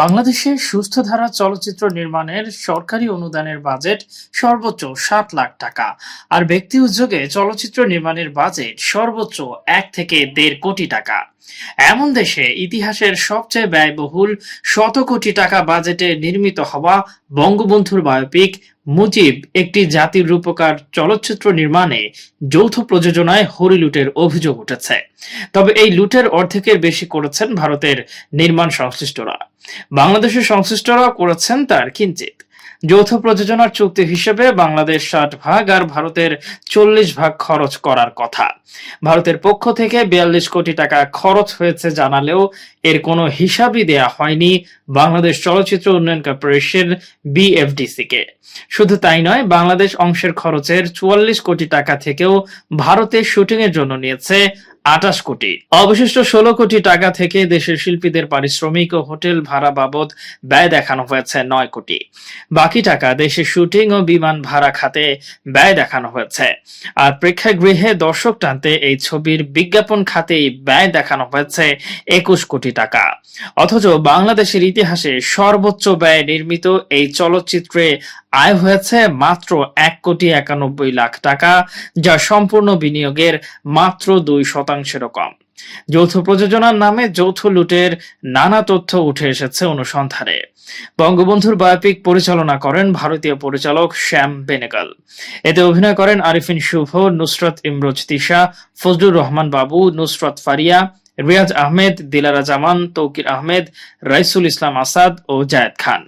বাংলাদেশে সুস্থধারা চলচ্চিত্র নির্মাণের সরকারি অনুদানের বাজেট সর্বোচ্চ সাত লাখ টাকা। আর ব্যক্তি উদ্যোগে চলচ্চিত্র নির্মাণের বাজেট সর্বোচ্চ এক থেকে দেড় কোটি টাকা। এমন দেশে ইতিহাসের সবচেয়ে ব্যয়বহুল শত কোটি টাকা বাজেটে নির্মিত হওয়া বঙ্গবন্ধুর বায়োপিক মুজিব একটি জাতির রূপকার চলচ্চিত্র নির্মাণে যৌথ প্রযোজনায় হরি লুটের অভিযোগ উঠেছে। তবে এই লুটের অর্ধেকের বেশি করেছেন ভারতের নির্মাণ সংশ্লিষ্টরা বাংলাদেশের সংশ্লিষ্টরা করেছেন তার কিঞ্চিত। যৌথ প্রযোজনার চুক্তি হিসেবে বাংলাদেশ ষাট ভাগ আর ভারতের চল্লিশ ভাগ খরচ করার কথা। ভারতের পক্ষ থেকে বিয়াল্লিশ কোটি টাকা খরচ হয়েছে জানালেও এর কোনো হিসাবই দেয়া হয়নি বাংলাদেশ চলচ্চিত্র উন্নয়ন কর্পোরেশন বিএফডিসি কে শুধু তাই নয়, বাংলাদেশ অংশের খরচের চুয়াল্লিশ কোটি টাকা থেকেও ভারতে শুটিং এর জন্য নিয়েছে আটাশ কোটি। অবশিষ্ট ষোলো কোটি টাকা থেকে দেশের শিল্পীদের পারিশ্রমিক ও হোটেল ভাড়া বাবদ ব্যয় দেখানো হয়েছে নয় কোটি। বাকি টাকা দেশের শুটিং ও বিমান ভাড়া খাতে ব্যয় দেখানো হয়েছে। আর প্রেক্ষাগৃহে দর্শক টানতে এই ছবির বিজ্ঞাপন খাতেই ব্যয় দেখানো হয়েছে একুশ কোটি টাকা। অথচ বাংলাদেশের ইতিহাসে সর্বোচ্চ ব্যয় নির্মিত এই চলচ্চিত্রে আয় হয়েছে মাত্র এক কোটি একানব্বই লাখ টাকা, যা সম্পূর্ণ বিনিয়োগের মাত্র দুই শতাংশেরও কম। যৌথ প্রযোজনার নামে যৌথ লুটের নানা তথ্য উঠে এসেছে অনুসন্ধানে। বঙ্গবন্ধুর বায়োপিক পরিচালনা করেন ভারতীয় পরিচালক শ্যাম বেনেগাল। এতে অভিনয় করেন আরিফিন শুভ, নুসরত ইমরোজ তিশা, ফজলুর রহমান বাবু, নুসরত ফারিয়া, রিয়াজ আহমেদ, দিলারা জামান, তৌকির আহমেদ, রাইসুল ইসলাম আসাদ ও জায়েদ খান।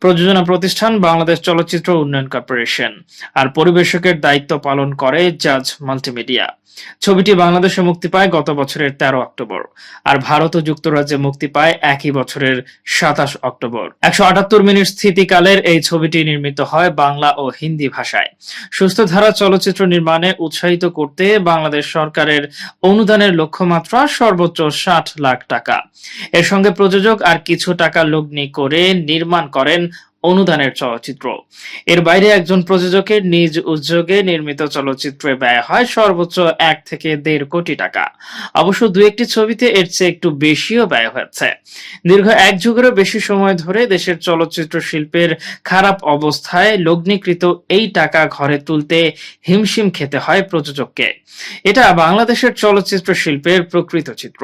প্রযোজনা প্রতিষ্ঠান বাংলাদেশ চলচ্চিত্র উন্নয়ন কর্পোরেশন। আর পরিবেশকের দায়িত্ব পালন করে জাজ মাল্টিমিডিয়া। ছবিটি বাংলাদেশে মুক্তি পায় গত বছরের তেরো অক্টোবর, আর ভারত ও যুক্তরাজ্যে মুক্তি পায় একই বছরের সাতাশ অক্টোবর। একশো আটাত্তর মিনিট স্থিতিকালের এই ছবিটি নির্মিত হয় বাংলা ও হিন্দি ভাষায়। সুস্থ ধারা চলচ্চিত্র নির্মাণে উৎসাহিত করতে বাংলাদেশ সরকারের অনুদানের লক্ষ্যমাত্রা সর্বোচ্চ ষাট লাখ টাকা। এর সঙ্গে প্রযোজক আর কিছু টাকা লগ্নি করে নির্মাণ করেন অনুদানের চলচ্চিত্র। এর বাইরে একজন প্রযোজকের নিজ উদ্যোগে নির্মিত চলচ্চিত্রে ব্যয় হয় সর্বোচ্চ এক থেকে দেড় কোটি টাকা। অবশ্য দু একটি ছবিতে এর চেয়ে একটু বেশিও ব্যয় হয়েছে। দীর্ঘ এক যুগেরও বেশি সময় ধরে দেশের চলচ্চিত্র শিল্পের খারাপ অবস্থায় লগ্নিকৃত এই টাকা ঘরে তুলতে হিমশিম খেতে হয় প্রযোজককে। এটা বাংলাদেশের চলচ্চিত্র শিল্পের প্রকৃত চিত্র।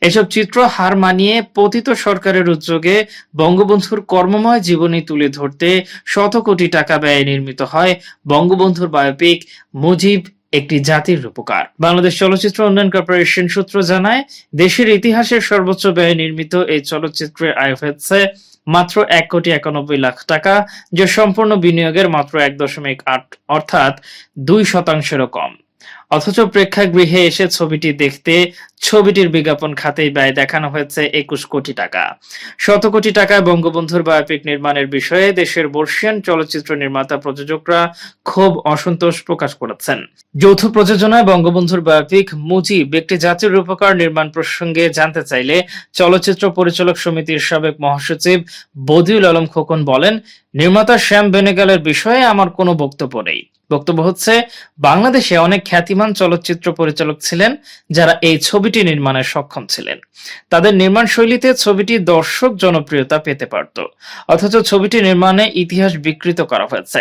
এসব চিত্র হার মানিয়ে পতিত সরকারের উদ্যোগে বঙ্গবন্ধুর কর্মময় জীবনী তুলে ধরতে শত কোটি টাকা ব্যয়ে নির্মিত হয় বঙ্গবন্ধুর বায়োপিক মুজিব, একটি জাতির রূপকার। বাংলাদেশ চলচ্চিত্র উন্নয়ন কর্পোরেশন সূত্র জানায়, দেশের ইতিহাসের সর্বোচ্চ ব্যয়ে নির্মিত এই চলচ্চিত্রের আয় হয়েছে মাত্র এক কোটি একানব্বই লাখ টাকা, যা সম্পূর্ণ বিনিয়োগের মাত্র এক দশমিক আট, অর্থাৎ দুই শতাংশেরও কম। অথচ প্রেক্ষাগৃহে এসে ছবিটি দেখতে ছবিটির বিজ্ঞাপন খাতেই ব্যয় দেখানো হয়েছে একুশ কোটি টাকা। শত কোটি টাকায় বঙ্গবন্ধুর বায়োপিক নির্মাণের বিষয়ে দেশের বর্ষিয়ান চলচ্চিত্র নির্মাতা প্রযোজকরা ক্ষোভ অসন্তোষ প্রকাশ করেছেন। যৌথ প্রযোজনায় বঙ্গবন্ধুর বায়োপিক মুজিব একটি জাতির রূপকার নির্মাণ প্রসঙ্গে জানতে চাইলে চলচ্চিত্র পরিচালক সমিতির সাবেক মহাসচিব বদিউল আলম খোকন বলেন, নির্মাতা শ্যাম বেনেগালের বিষয়ে আমার কোনো বক্তব্য নেই। বক্তব্য হচ্ছে, বাংলাদেশে অনেক খ্যাতিমান চলচ্চিত্র পরিচালক ছিলেন, যারা এই ছবিটি নির্মাণে সক্ষম ছিলেন। তাদের নির্মাণ শৈলীতে ছবিটি দর্শক জনপ্রিয়তা পেতে পারত। অথচ ছবিটি নির্মাণে ইতিহাস বিকৃত করা হয়েছে।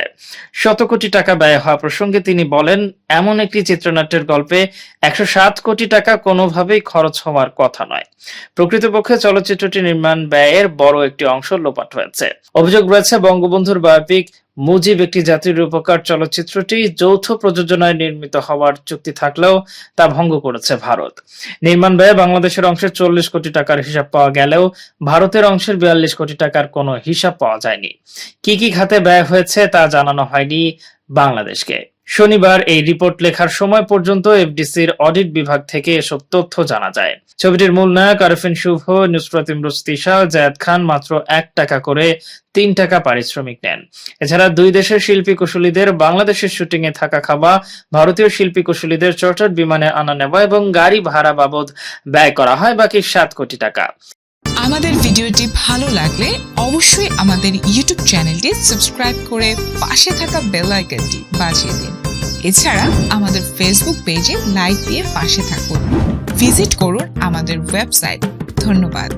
শত কোটি টাকা ব্যয় হওয়া প্রসঙ্গে তিনি বলেন, এমন একটি চিত্রনাট্যের গল্পে একশো সাত কোটি টাকা কোনোভাবেই খরচ হওয়ার কথা নয়। প্রকৃতপক্ষে চলচ্চিত্রটি নির্মাণ ব্যয়ের বড় একটি অংশ লোপাট হয়েছে। অভিযোগ রয়েছে, বঙ্গবন্ধুর বায়োপিক মুজিব একটি জাতির উপকার চলচ্চিত্রটি যৌথ প্রযোজনায় নির্মিত হওয়ার চুক্তি থাকলেও তা ভঙ্গ করেছে ভারত। নির্মাণ ব্যয় বাংলাদেশের অংশের চল্লিশ কোটি টাকার হিসাব পাওয়া গেলেও ভারতের অংশের বিয়াল্লিশ কোটি টাকার কোনো হিসাব পাওয়া যায়নি। কি কি খাতে ব্যয় হয়েছে তা জানানো হয়নি বাংলাদেশকে। শনিবার এই রিপোর্ট লেখার সময় পর্যন্ত এফডিসির অডিট বিভাগ থেকে এসব তথ্য জানা যায়। ছবিটির মূল নায়ক আরফিন শুভ, নুসরত ইমরুজ তিশা জায়দ খান মাত্র এক টাকা করে তিন টাকা পারিশ্রমিক নেন। এছাড়া দুই দেশের শিল্পী কুশলীদের বাংলাদেশের শুটিং এ থাকা খাওয়া ভারতীয় শিল্পী কুশলীদের চার্টার্ড বিমানে আনা নেওয়া এবং গাড়ি ভাড়া বাবদ ব্যয় করা হয় বাকি সাত কোটি টাকা। আমাদের ভিডিওটি ভালো লাগলে অবশ্যই আমাদের ইউটিউব চ্যানেলটি সাবস্ক্রাইব করে পাশে থাকা বেল আইকনটি বাজিয়ে দিন। এছাড়া আমাদের ফেসবুক পেজে লাইক দিয়ে পাশে থাকুন। ভিজিট করুন আমাদের ওয়েবসাইট ধন্যবাদ।